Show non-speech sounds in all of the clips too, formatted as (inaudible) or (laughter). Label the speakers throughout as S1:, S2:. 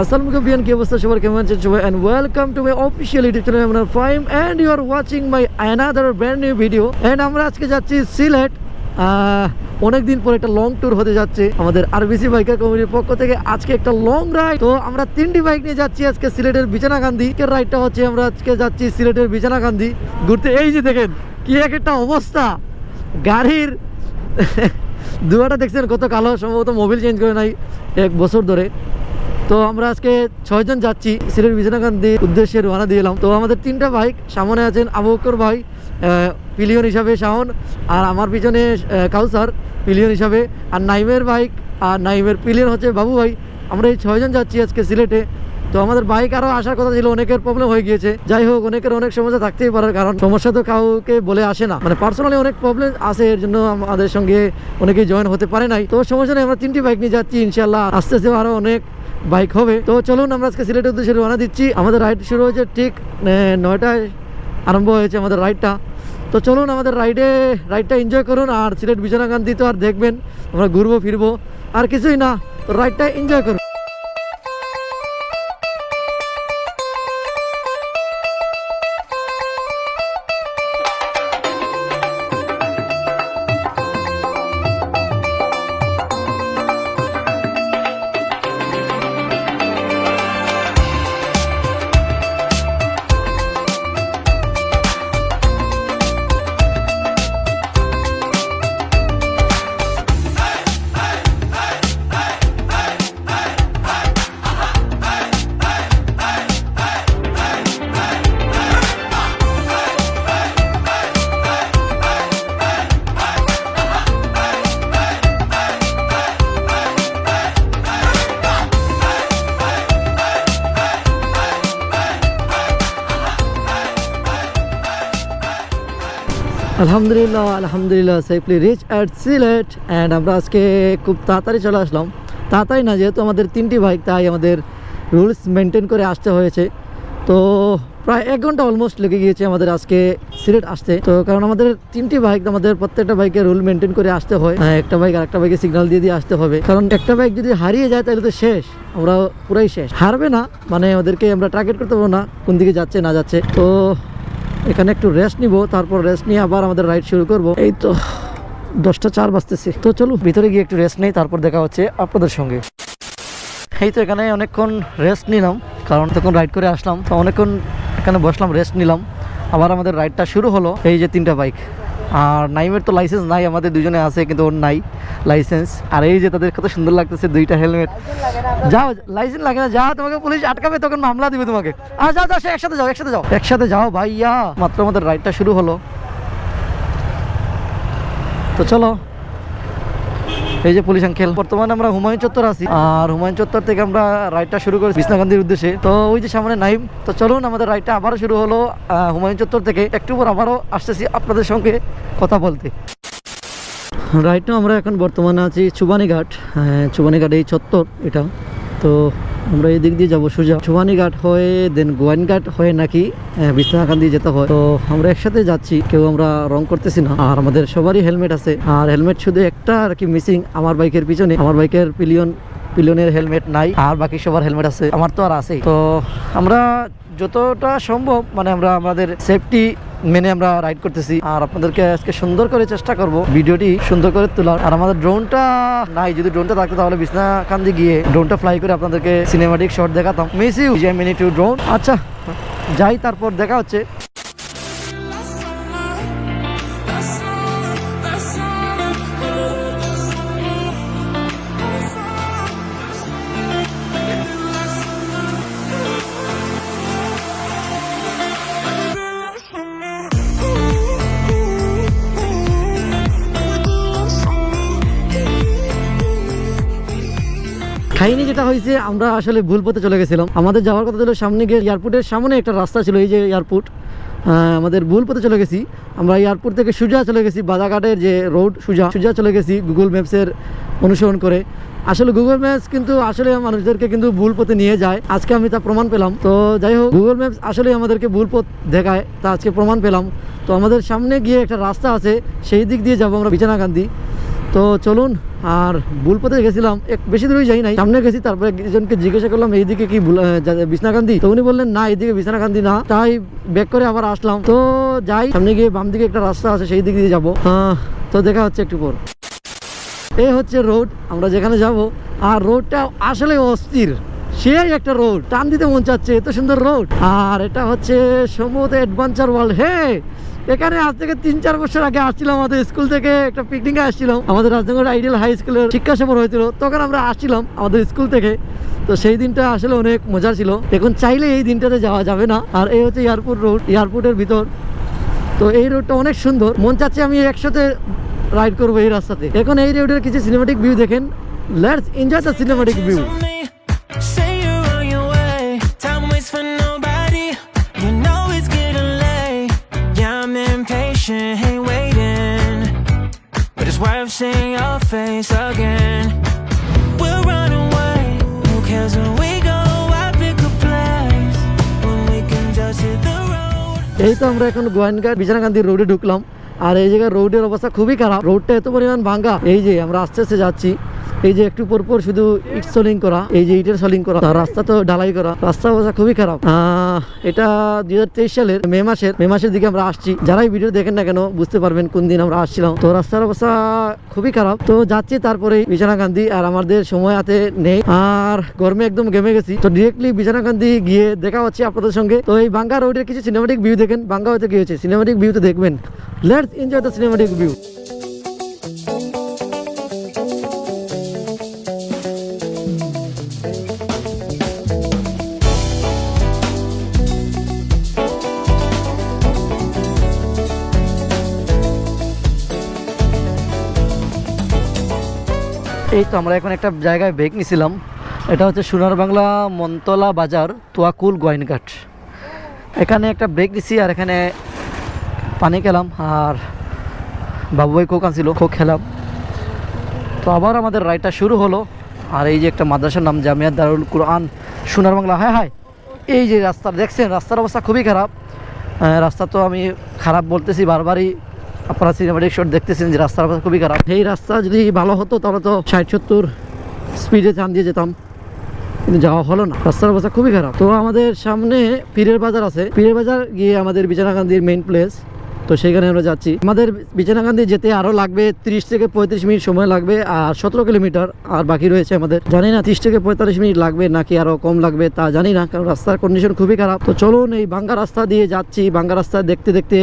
S1: আসসালামু আলাইকুম বিয়ান, কি অবস্থা? সবার কেমন আছেন সবাই? And welcome to my official YouTube channel আমরা Faim and you are watching my another brand new video and আমরা আজকে যাচ্ছি সিলেট। অনেক দিন পর একটা লং ট্যুর হতে যাচ্ছে আমাদের আরবিসি বাইকার কমিটির পক্ষ থেকে। আজকে একটা লং রাইড তো আমরা তিনটি বাইক নিয়ে যাচ্ছি আজকে সিলেটের বিছানাকান্দি রাইডটা হচ্ছে আমরা আজকে যাচ্ছি সিলেটের বিছানাকান্দি ঘুরতে এই যে দেখেন, কি এক একটা অবস্থা। গাড়ির (laughs) দুয়াটা দেখছেন কত কালো, সম্ভবত মোবিল চেঞ্জ করে নাই এক বছর ধরে। তো আমরা আজকে ছয়জন যাচ্ছি সিলেট বিজয়কান্তি উদ্দেশ্যে রওনা দিলাম তো আমাদের তিনটা বাইক সামনে আছেন আবুকর ভাই পিলিয়ন হিসাবে শাহন আর আমার পিছনে কাউসার, পিলিয়ন হিসাবে। আর নাইমের বাইক আর নাইমের পিলিয়ন হচ্ছে বাবু ভাই। আমরা এই ছয়জন যাচ্ছি আজকে সিলেটে। তো আমাদের বাইক আরও আসার কথা ছিল, অনেকের প্রবলেম হয়ে গিয়েছে। যাই হোক, অনেকের অনেক সমস্যা থাকতেই পারে, কারণ সমস্যা তো কাউকে বলে আসে না। মানে পার্সোনালি অনেক প্রবলেম আছে, এর জন্য আমাদের সঙ্গে অনেকেই জয়েন হতে পারে নাই। তো সমস্যা নেই, আমরা তিনটি বাইক নিয়ে যাচ্ছি ইনশাল্লাহ আস্তে আস্তে আরও অনেক বাইক হবে। তো চলুন, আমরা আজকে সিলেটের উদ্দেশ্যে রওনা দিচ্ছি। আমাদের রাইড শুরু হয়েছে ঠিক নয়টায় আরম্ভ হয়েছে আমাদের রাইডটা তো চলুন, আমাদের রাইডে রাইডটা এনজয় করুন আর সিলেট বিছানাকান্দি তো আর দেখবেন, আমরা ঘুরবো, ফিরবো, আর কিছুই না। তো রাইডটা এনজয় করুন। আলহামদুলিল্লাহ আলহামদুলিল্লাহ safely reach at Sylhet and আমরা আজকে খুব তাড়াতাড়ি চলে আসলাম। তাড়াতাড়ি না যেহেতু আমাদের তিনটি বাইক তাই আমাদের রুলস মেনটেন করে আসতে হয়েছে। তো প্রায় এক ঘণ্টা অলমোস্ট লেগে গিয়েছে আমাদের আজকে সিলেট আসতে। তো কারণ আমাদের তিনটি বাইক আমাদের প্রত্যেকটা বাইকে রুল মেনটেন করে আসতে হয়। হ্যাঁ, একটা বাইক আর একটা বাইকে সিগনাল দিয়ে দিয়ে আসতে হবে। কারণ একটা বাইক যদি হারিয়ে যায় তাহলে তো শেষ। আমরা পুরাই শেষ। হারবে না মানে ওদেরকে আমরা টার্গেট করতে পারব না কোন দিকে যাচ্ছে না যাচ্ছে। তো এখানে একটু রেস্ট নিব, তারপর রেস্ট নিয়ে আবার আমাদের রাইড শুরু করব। এই তো দশটা চার বাজতেছে। তো চলো, ভিতরে গিয়ে একটু রেস্ট নেই, তারপর দেখা হচ্ছে আপনাদের সঙ্গে। এই তো এখানে অনেকক্ষণ রেস্ট নিলাম, কারণ তখন রাইড করে আসলাম। তো অনেকক্ষণ এখানে বসলাম রেস্ট নিলাম। আবার আমাদের রাইডটা শুরু হলো, এই যে তিনটা বাইক আর নাইমের তো লাইসেন্স নাই, আমাদের দুজনে আছে, কিন্তু ওর নাই লাইসেন্স আর এই যে তাদের কত সুন্দর লাগতেছে দুইটা হেলমেট যাও লাইসেন্স লাগে না, যা তোমাকে পুলিশ আটকাবে, তখন মামলা দিবে তোমাকে। আর যাও যাও একসাথে যাও একসাথে যাও। একসাথে যাও, ভাইয়া। মাত্র আমাদের রাইডটা শুরু হলো। তো চলো। এই যে পুলিশ আঙ্কেল। বর্তমানে আমরা হুমায়ুন চত্বর আছি। আর হুমায়ুন চত্বর থেকে আমরা রাইডটা শুরু করেছি বিষ্ণাকান্দির উদ্দেশ্যে। তো ওই যে সামনে নাইম তো চলুন আমাদের রাইডটা আবারও শুরু হলো হুমায়ুন চত্বর থেকে। একটু পর আবারও আসতেছি আপনাদের সঙ্গে কথা বলতে। রাইটটা আমরা এখন বর্তমানে আছি চুবানীঘাট। হ্যাঁ চুবানীঘাট এই চত্বর এটা। তো আমরা এই দিক দিয়ে যাব সোজা। ঘাট হয়ে দেন গোয়াইনঘাট হয়ে নাকি বিশ্বনাখান দিয়ে যেতে হয়। তো আমরা একসাথে যাচ্ছি, কেউ আমরা রং করতেছি না। আর আমাদের সবারই হেলমেট আছে। আর হেলমেট শুধু একটা আর কি মিসিং আমার বাইকের পিছনে। আমার বাইকের পিলিয়ন পিলিয়নের হেলমেট নাই, আর বাকি সবার হেলমেট আছে, আমার তো আর আছে তো আমরা যতটা সম্ভব মানে আমরা আমাদের সেফটি মেনে আমরা রাইড করতেছি। আর আপনাদেরকে আজকে সুন্দর করে চেষ্টা করব ভিডিওটি সুন্দর করে তোলার। আর আমাদের ড্রোনটা নাই, যদি ড্রোনটা থাকতো তাহলে বিছনাকান্দি গিয়ে ড্রোনটা ফ্লাই করে আপনাদেরকে সিনেমাটিক শট দেখাতাম। Miss you mini two drone আচ্ছা যাই, তারপর দেখা হচ্ছে। খাইনি যেটা হয়েছে, আমরা আসলে ভুল পথে চলে গেছিলাম। আমাদের যাওয়ার কথা ছিল সামনে গিয়ে এয়ারপোর্টের সামনে একটা রাস্তা ছিল, এই যে এয়ারপোর্ট আমাদের ভুল পথে চলে গেছি। আমরা এয়ারপোর্ট থেকে সুজা চলে গেছি বাজারঘাটের যে রোড সুজা সুজা চলে গেছি গুগল ম্যাপসের অনুসরণ করে। আসলে গুগল ম্যাপস কিন্তু আসলে মানুষদেরকে কিন্তু ভুল পথে নিয়ে যায়। আজকে আমি তা প্রমাণ পেলাম। তো যাই হোক গুগল ম্যাপস আসলে আমাদেরকে ভুল পথ দেখায়, তা আজকে প্রমাণ পেলাম। তো আমাদের সামনে গিয়ে একটা রাস্তা আছে, সেই দিক দিয়ে যাব আমরা বিছানাকান্দি। তো চলুন, আর ভুল পথে গেছিলাম। এক, বেশি দূরে যাই নাই। সামনে গেছি, তারপরে একজনকে জিজ্ঞাসা করলাম, এইদিকে কি বিছনাকান্দি তো উনি বললেন, না, এইদিকে বিছনাকান্দি না। তাই ব্যাক করে আবার আসলাম। তো যাই, সামনে গিয়ে বাম দিকে একটা রাস্তা আছে, সেই দিক দিয়ে যাব। তো দেখা হচ্ছে একটু পর। এই হচ্ছে রোড আমরা যেখানে যাব, আর রোডটা আসলে অস্থির। সেই একটা রোড টান দিতে মন চাচ্ছে, এত সুন্দর রোড আর এটা হচ্ছে সম্ভবত অ্যাডভেঞ্চার ওয়ার্ল্ড হে এখানে আজ থেকে তিন চার বছর আগে আসছিলাম আমাদের স্কুল থেকে, একটা পিকনিকে আসছিলাম। আমাদের রাজনগর আইডিয়াল হাই স্কুলের শিক্ষা সফর হয়েছিল, তখন আমরা আসছিলাম আমাদের স্কুল থেকে। তো সেই দিনটা আসলে অনেক মজার ছিল। এখন চাইলে এই দিনটাতে যাওয়া যাবে না। আর এই হচ্ছে এয়ারপোর্ট রোড এয়ারপোর্টের ভিতর। তো এই রোডটা অনেক সুন্দর। মন চাচ্ছে আমি একসাথে রাইড করব এই রাস্তাতে। এখন এই রোডের কিছু সিনেমাটিক ভিউ দেখেন। Let's enjoy the cinematic view
S2: But seen your face again. We'll run away. Who cares when we go? I pick a place when we can just hit the road.
S1: এই তো আমরা এখন গোয়াইনঘাট বিছানাকান্দি রোডে ঢুকলাম আর এই জায়গায় রোডের অবস্থা খুবই খারাপ রোডটা এত পরিমাণ ভাঙ্গা এই যে আমরা আস্তে আস্তে যাচ্ছি এই যে একটু পর পর শুধু ইট সলিং করা, এই যে ইটের সলিং করা রাস্তা তো ঢালাই করা। রাস্তা অবস্থা খুবই খারাপ। এটা দুই হাজার তেইশ সালের মে মাসের মে মাসের দিকে আমরা আসছি। যারাই ভিডিও দেখেন না কেন, বুঝতে পারবেন কোন দিন আমরা আসছিলাম। তো রাস্তার অবস্থা খুবই খারাপ। তো যাচ্ছি তারপরে বিছানা বিছানাকান্দি আর আমাদের সময় হাতে নেই। আর গরমে একদম গেমে গেছি। তো ডিরেক্টলি বিছানা বিছানাকান্দি গিয়ে দেখা হচ্ছে আপনাদের সঙ্গে। তো এই বাঙ্গা রোডের কিছু সিনেমাটিক ভিউ দেখেন। বাঙ্গা হয়তো কি হয়েছে? সিনেমাটিক ভিউ তো দেখবেন। Let's enjoy the cinematic view এই তো আমরা এখন একটা জায়গায় ব্রেক নিছিলাম। এটা হচ্ছে সোনার বাংলা মন্তলা বাজার, তোয়াকুল গোয়াইনঘাট। এখানে একটা ব্রেক নিছি আর এখানে পানি খেলাম আর বাবু ভাই কোক আনছিল কোক খেলাম। তো আবার আমাদের রাইডটা শুরু হলো। আর এই যে একটা মাদ্রাসার নাম জামিয়া দারুল কুরআন, সোনার বাংলা। হ্যাঁ হায়, এই যে রাস্তা, দেখছেন রাস্তার অবস্থা খুবই খারাপ। রাস্তা তো আমি খারাপ বলতেছি বারবারই। আপনারা সিনেমাটিক শট দেখতেছেন যে রাস্তার অবস্থা খুবই খারাপ। এই রাস্তা যদি ভালো হতো, তাহলে তো ষাট, সত্তর স্পিডে চান দিয়ে যেতাম। কিন্তু যাওয়া হলো না। রাস্তার অবস্থা খুবই খারাপ। তো আমাদের সামনে পীরের বাজার আছে। পীরের বাজার গিয়ে আমাদের বিছানাকান্দির মেইন প্লেস তো সেখানে আমরা যাচ্ছি। আমাদের বিছানাকান্দি যেতে আরও লাগবে ত্রিশ থেকে পঁয়ত্রিশ মিনিট সময় লাগবে আর সতেরো কিলোমিটার আর বাকি রয়েছে আমাদের। জানি না ত্রিশ থেকে পঁয়তাল্লিশ মিনিট লাগবে নাকি আরও কম লাগবে তা জানি না, কারণ রাস্তার কন্ডিশন খুবই খারাপ। তো চলুন এই বাঙ্গা রাস্তা দিয়ে যাচ্ছি বাঙ্গা রাস্তা দেখতে দেখতে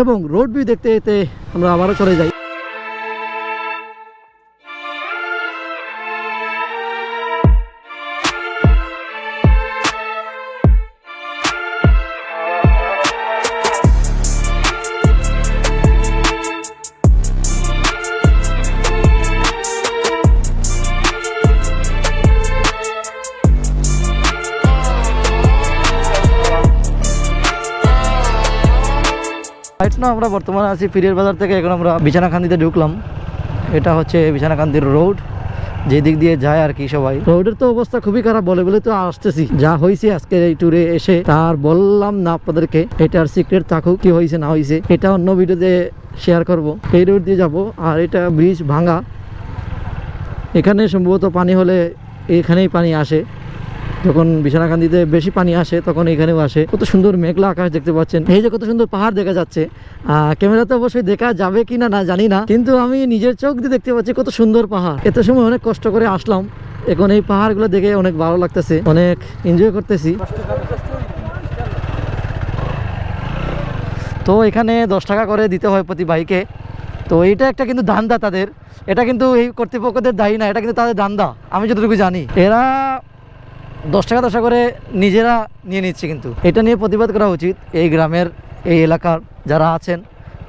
S1: এবং রোড ভিউ দেখতে দেখতে আমরা আবারও চলে যাই। আমরা বর্তমানে আছি পীরের বাজার থেকে। এখন আমরা বিছানাকান্দিতে ঢুকলাম। এটা হচ্ছে বিছানাকান্দির রোড। যে দিক দিয়ে যায় আর কি সবাই। রোডের তো অবস্থা খুবই খারাপ, বলে বলে তো আসতেছি। যা হয়েছে আজকে এই ট্যুরে এসে, তার বললাম না আপনাদেরকে, এটার সিক্রেট থাকুক, কি হয়েছে না হয়েছে এটা অন্য ভিডিওতে শেয়ার করব। এই রোড দিয়ে যাব, আর এটা ব্রিজ ভাঙা। এখানে সম্ভবত পানি হলে এখানেই পানি আসে। যখন বিছানাকান্দিতে বেশি পানি আসে তখন এখানেও আসে। কত সুন্দর মেঘলা আকাশ দেখতে পাচ্ছেন। এই যে কত সুন্দর পাহাড় দেখা যাচ্ছে। আহ, ক্যামেরাতে অবশ্যই দেখা যাবে কি না না জানি না। কিন্তু আমি নিজের চোখ দিয়ে দেখতে পাচ্ছি কত সুন্দর পাহাড়। এত সময় অনেক কষ্ট করে আসলাম। এখন এই পাহাড়গুলো দেখে অনেক ভালো লাগতেছে। অনেক এনজয় করতেছি। তো এখানে দশ টাকা করে দিতে হয় প্রতি বাইকে তো এইটা একটা কিন্তু ধান্দা তাদের। এটা কিন্তু এই কর্তৃপক্ষদের দায়ী না এটা কিন্তু তাদের ধান্দা। আমি যতটুকু জানি। এরা দশ টাকা দশ করে নিজেরা নিয়ে নিচ্ছে কিন্তু। এটা নিয়ে প্রতিবাদ করা উচিত এই গ্রামের, এই এলাকার যারা আছেন,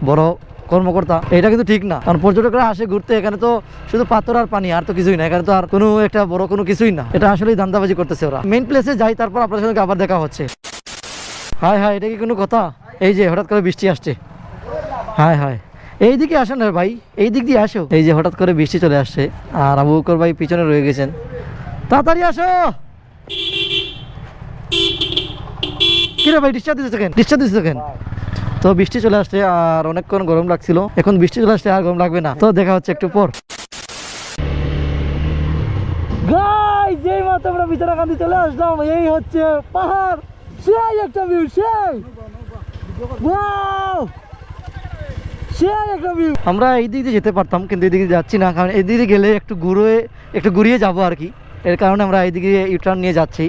S1: বড় কর্মকর্তা। এটা কিন্তু ঠিক না। কারণ পর্যটকরা আসে ঘুরতে, এখানে তো শুধু পাথর আর পানি, আর তো কিছুই না। এখানে তো আর কোনো একটা বড় কোনো কিছুই না। এটা আসলেই ধান্দাবাজি করতেছে ওরা। মেন প্লেসে যাই, তারপর আপনাদের সঙ্গে আবার দেখা হচ্ছে। হায় হায়, এটা কি কোনো কথা? এই যে হঠাৎ করে বৃষ্টি আসছে। হায় হায়। এই দিকে আসেন না ভাই, এই দিক দিয়ে আসো। এই যে হঠাৎ করে বৃষ্টি চলে আসছে, আর আবু ভাই পিছনে রয়ে গেছেন। তাড়াতাড়ি আসো! কিরে ভাই ডিস্টার্ব দিতে থাকেন ডিস্টার্ব দিতে থাকেন তো বৃষ্টি চলে আসছে আর অনেকক্ষণ গরম লাগছিল। এখন বৃষ্টি চলে আসছে আর গরম লাগবে না। তো দেখা হচ্ছে একটু পর। গাই যেই মাত্র আমরা বিচারা বিছানাকান্দি চলে আসলাম এই হচ্ছে পাহাড়। সেই একটা ভিউ সেই। আমরা এই দিক দিয়ে যেতে পারতাম কিন্তু এই দিকে যাচ্ছি না। কারণ এই দিকে গেলে একটু ঘুরে একটু ঘুরিয়ে যাব আর কি। এর কারণে আমরা এই দিকে ইউটার্ন নিয়ে যাচ্ছি।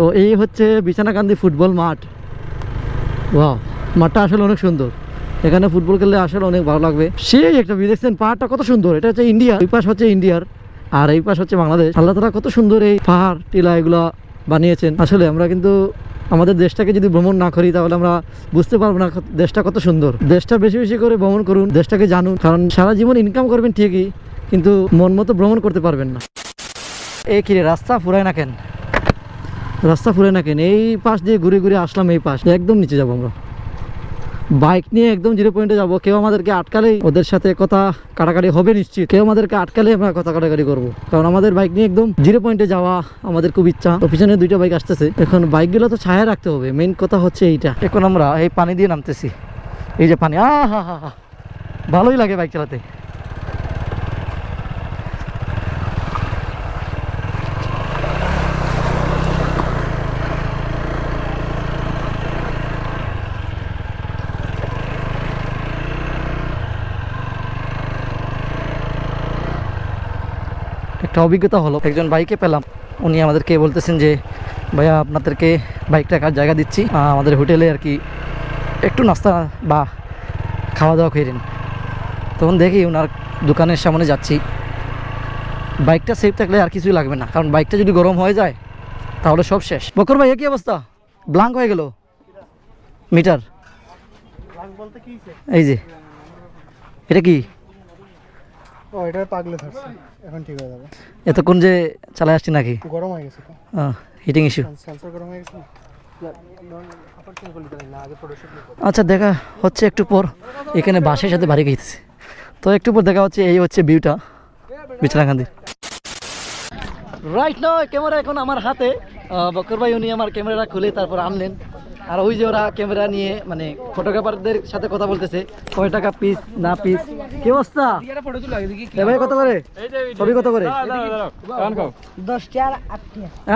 S1: তো এই হচ্ছে বিছানাকান্দি ফুটবল মাঠ। ওয়াও, মাঠটা আসলে অনেক সুন্দর। এখানে ফুটবল খেললে আসলে অনেক ভালো লাগবে। সেই একটা দেখছেন, পাহাড়টা কত সুন্দর। এটা হচ্ছে ইন্ডিয়া ওই পাশ হচ্ছে ইন্ডিয়ার, আর এই পাশ হচ্ছে বাংলাদেশ। আল্লাহ তালা কত সুন্দর এই পাহাড়, টিলা এগুলা বানিয়েছেন। আসলে আমরা কিন্তু আমাদের দেশটাকে যদি ভ্রমণ না করি, তাহলে আমরা বুঝতে পারব না দেশটা কত সুন্দর। দেশটা বেশি বেশি করে ভ্রমণ করুন, দেশটাকে জানুন। কারণ সারা জীবন ইনকাম করবেন ঠিকই, কিন্তু মন মতো ভ্রমণ করতে পারবেন না। এই কিরে রাস্তা ফুরায় না কেন? রাস্তা ফুরে না কেন? এই পাশ দিয়ে ঘুরে ঘুরে আসলাম এই পাশ। একদম নিচে যাব আমরা। বাইক নিয়ে একদম জিরো পয়েন্টে যাব। কেউ আমাদেরকে আটকালেই ওদের সাথে কথা কাটাকাটি হবে নিশ্চিত। কেউ আমাদেরকে আটকালে আমরা কথা কাটাকাটি করব। কারণ আমাদের বাইক নিয়ে একদম জিরো পয়েন্টে যাওয়া আমাদের খুব ইচ্ছা। তো পিছনে দুইটা বাইক আসতেছে। এখন বাইকগুলো তো ছায়া রাখতে হবে। মেইন কথা হচ্ছে এইটা। এখন আমরা এই পানি দিয়ে নামতেছি। এই যে পানি। আ হা হা হা। ভালোই লাগে বাইক চালাতে। একটা অভিজ্ঞতা হলো। একজন বাইকে পেলাম। উনি আমাদেরকে বলতেছেন যে ভাইয়া আপনাদেরকে বাইকটা কার জায়গা দিচ্ছি। আমাদের হোটেলে আর কি একটু নাস্তা বা খাওয়া দাওয়া করেন তখন দেখি ওনার দোকানের সামনে যাচ্ছি। বাইকটা সেফ থাকলে আর কিছুই লাগবে না। কারণ বাইকটা যদি গরম হয়ে যায় তাহলে সব শেষ। বকর ভাই কি অবস্থা? ব্লাঙ্ক হয়ে গেল। মিটার
S3: বলতে কি
S1: এই যে। এটা কি?
S3: ও এটা পাগলে ধরছে। এখন ঠিক হয়ে যাবে।
S1: এতক্ষণ যে চালায় আসছি নাকি?
S3: গরম হয়ে গেছে তো।
S1: হিটিং ইস্যু
S3: সেন্সর গরম হয়ে গেছে না? আবার চেঞ্জ করলি না আগে ফটোশুট
S1: আচ্ছা দেখা হচ্ছে একটু পর। এখানে বাসের সাথে বাড়ি গেছে। তো একটু পর দেখা হচ্ছে এই হচ্ছে ভিউটা বিছনাকান্দির রাইট না ক্যামেরা এখন আমার হাতে। বকর ভাই উনি আমার ক্যামেরাটা খুলে তারপর আনলেন। আর ওই যে ওরা ক্যামেরা নিয়ে মানে ফটোগ্রাফারদের সাথে কথা বলতেছে কয় টাকা পিস না পিস কি অবস্থা? ভাই কত করে? ছবি কত করে?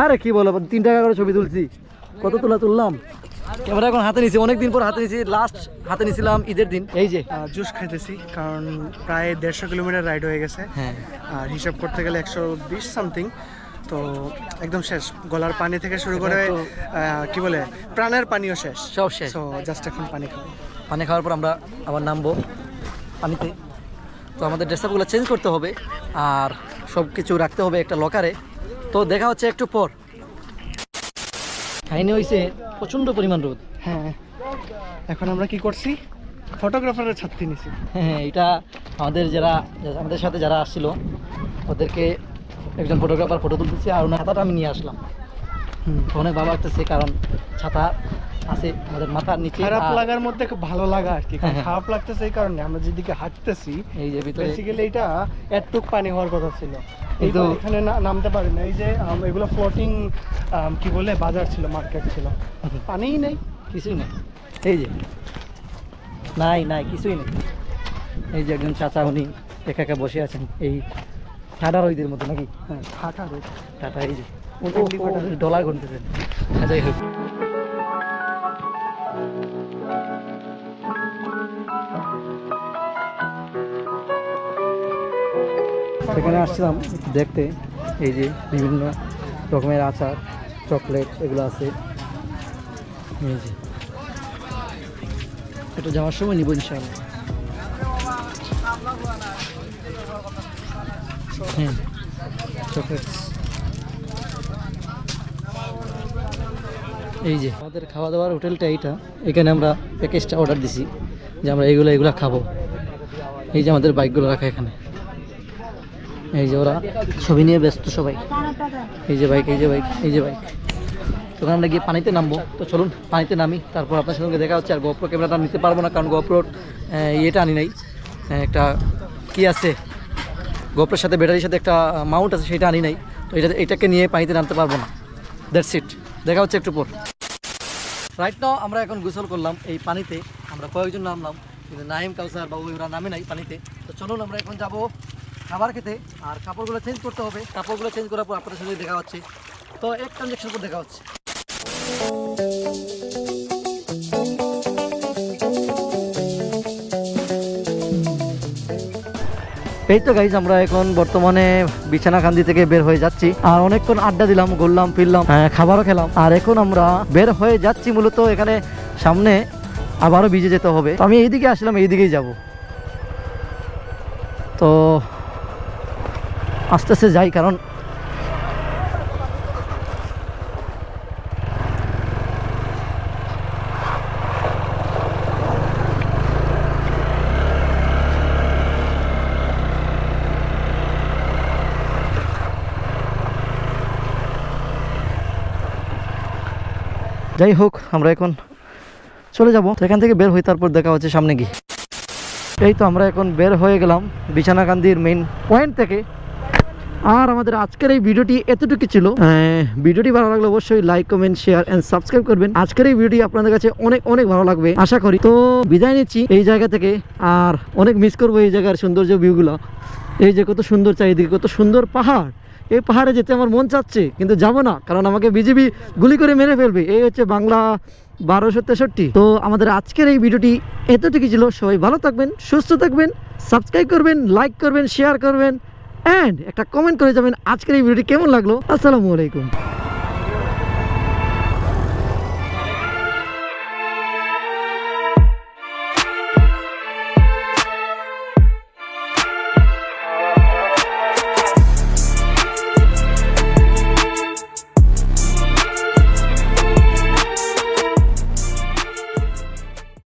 S1: আরে কি বলো তিন টাকা করে ছবি তুলছি। কত তোলা তুললাম? ক্যামেরা এখন হাতে নিছি অনেকদিন পর হাতে নিছি লাস্ট হাতে নিছিলাম ঈদের দিন। এই যে
S3: জুস খাইতেছি কারণ প্রায় দেড়শো কিলোমিটার রাইড হয়ে গেছে।
S1: হ্যাঁ।
S3: আর হিসাব করতে গেলে একশো বিশ সামথিং তো একদম শেষ। গলার পানি থেকে শুরু করে কি বলে প্রাণের পানিও শেষ।
S1: সব শেষ।
S3: তো জাস্ট এখন পানি খাব।
S1: পানি খাওয়ার পর আমরা আবার নামবো পানিতে। তো আমাদের ড্রেসআপগুলো চেঞ্জ করতে হবে আর সব কিছু রাখতে হবে একটা লকারে তো দেখা হচ্ছে একটু পর। কাহিনী হয়েছে প্রচণ্ড পরিমাণ রোদ।
S3: হ্যাঁ। এখন আমরা কি করছি? ফটোগ্রাফারের ছাত্রী নিছি।
S1: হ্যাঁ এটা আমাদের যারা আমাদের সাথে যারা আসছিল ওদেরকে একজন ফটোগ্রাফার ফটো তুলতেছে আর ওনার ছাতাটা আমি নিয়ে আসলাম। অনেক ভালো লাগতেছে কারণ ছাতা আছে আমাদের মাথার নিচে
S3: খারাপ লাগার মধ্যে খুব ভালো লাগা আর কি
S1: হ্যাঁ।
S3: খারাপ লাগতেছে এই কারণে। আমরা যেদিকে হাঁটতেছি
S1: এই যে ভিতরে
S3: বেসিক্যালি এটা এতটুক পানি হওয়ার কথা ছিল।
S1: কিন্তু-
S3: এখানে নামতে পারি না। এই যে এগুলো ফ্লোটিং কি বলে বাজার ছিল মার্কেট ছিল। পানিই নেই।
S1: কিছুই নেই। এই যে। নাই নাই কিছুই নেই। এই যে একজন চাচা উনি একা একা বসে আছেন। এই ঠাডা রইদের মতো নাকি?
S3: হ্যাঁ
S1: এই যে। ডলার গুনতেছেন আচ্ছা, যাই হোক। সেখানে আসছিলাম দেখতে। এই যে বিভিন্ন রকমের আচার চকলেট এগুলো আছে। এই যে। এটা যাওয়ার সময় নিব ইনশাআল্লাহ। হ্যাঁ। এই যে আমাদের খাওয়া দাওয়ার হোটেলটা এইটা। এখানে আমরা প্যাকেজটা অর্ডার দিছি যে আমরা এইগুলো এগুলো খাব। এই যে আমাদের বাইকগুলো রাখা এখানে। এই যে ওরা ছবি নিয়ে ব্যস্ত সবাই। এই যে বাইক এই যে বাইক এই যে বাইক তখন আমরা গিয়ে পানিতে নামবো। তো চলুন, পানিতে নামি। তারপর আপনার সঙ্গে দেখা হচ্ছে আর গোপ্রো ক্যামেরাটা নিতে পারব না, কারণ গোপ্রোর ইয়েটা আনি নাই। একটা কি আছে? গোপ্রোর সাথে ব্যাটারির সাথে একটা মাউন্ট আছে, সেটা আনি নাই। তো এটা, এটাকে নিয়ে পানিতে নামতে পারব না। দ্যাটস ইট দেখা হচ্ছে একটু পর। রাইট নাও আমরা এখন গোসল করলাম এই পানিতে। আমরা কয়েকজন নামলাম, কিন্তু নাইম, কাউসার বাবু ওরা নামে নাই পানিতে। তো চলুন আমরা এখন যাব খাবার খেতে। আর কাপড়গুলো চেঞ্জ করতে হবে। কাপড়গুলো চেঞ্জ করার পর আপনাদের সাথে দেখা হচ্ছে। তো এক ট্রানজেকশন পর দেখা হচ্ছে। এই তো গাইজ আমরা এখন বর্তমানে বিছানাকান্দি থেকে বের হয়ে যাচ্ছি। আর অনেকক্ষণ আড্ডা দিলাম ঘুরলাম ফিরলাম হ্যাঁ, খাবারও খেলাম। আর এখন আমরা বের হয়ে যাচ্ছি মূলত এখানে সামনে আবারও ভিজে যেতে হবে। তো আমি এইদিকে আসলাম এইদিকেই যাব। তো আস্তে আস্তে যাই কারণ যাই হোক আমরা এখন চলে যাব। তো এখান থেকে বের হই তারপর দেখা হচ্ছে সামনে গিয়ে। এই তো আমরা এখন বের হয়ে গেলাম বিছানাকান্দির মেইন পয়েন্ট থেকে। আর আমাদের আজকের এই ভিডিওটি এতটুকু ছিল। আহ, ভিডিওটি ভালো লাগলে অবশ্যই like comment share and subscribe করবেন। আজকের এই ভিডিওটি আপনাদের কাছে অনেক অনেক ভালো লাগবে আশা করি। তো বিদায় নিচ্ছি এই জায়গা থেকে। আর অনেক মিস করব এই জায়গার সৌন্দর্য ভিউগুলো এই যে কত সুন্দর চারিদিকে কত সুন্দর পাহাড়। এই পাহাড়ে যেতে আমার মন চাচ্ছে, কিন্তু যাব না, কারণ আমাকে বিজেপি গুলি করে মেরে ফেলবে। এই হচ্ছে বাংলা বারোশো তেষট্টি। তো আমাদের আজকের এই ভিডিওটি এতটুকু ছিল। সবাই ভালো থাকবেন, সুস্থ থাকবেন সাবস্ক্রাইব করবেন লাইক করবেন শেয়ার করবেন অ্যান্ড একটা কমেন্ট করে যাবেন আজকের এই ভিডিওটি কেমন লাগল। আসসালামু আলাইকুম।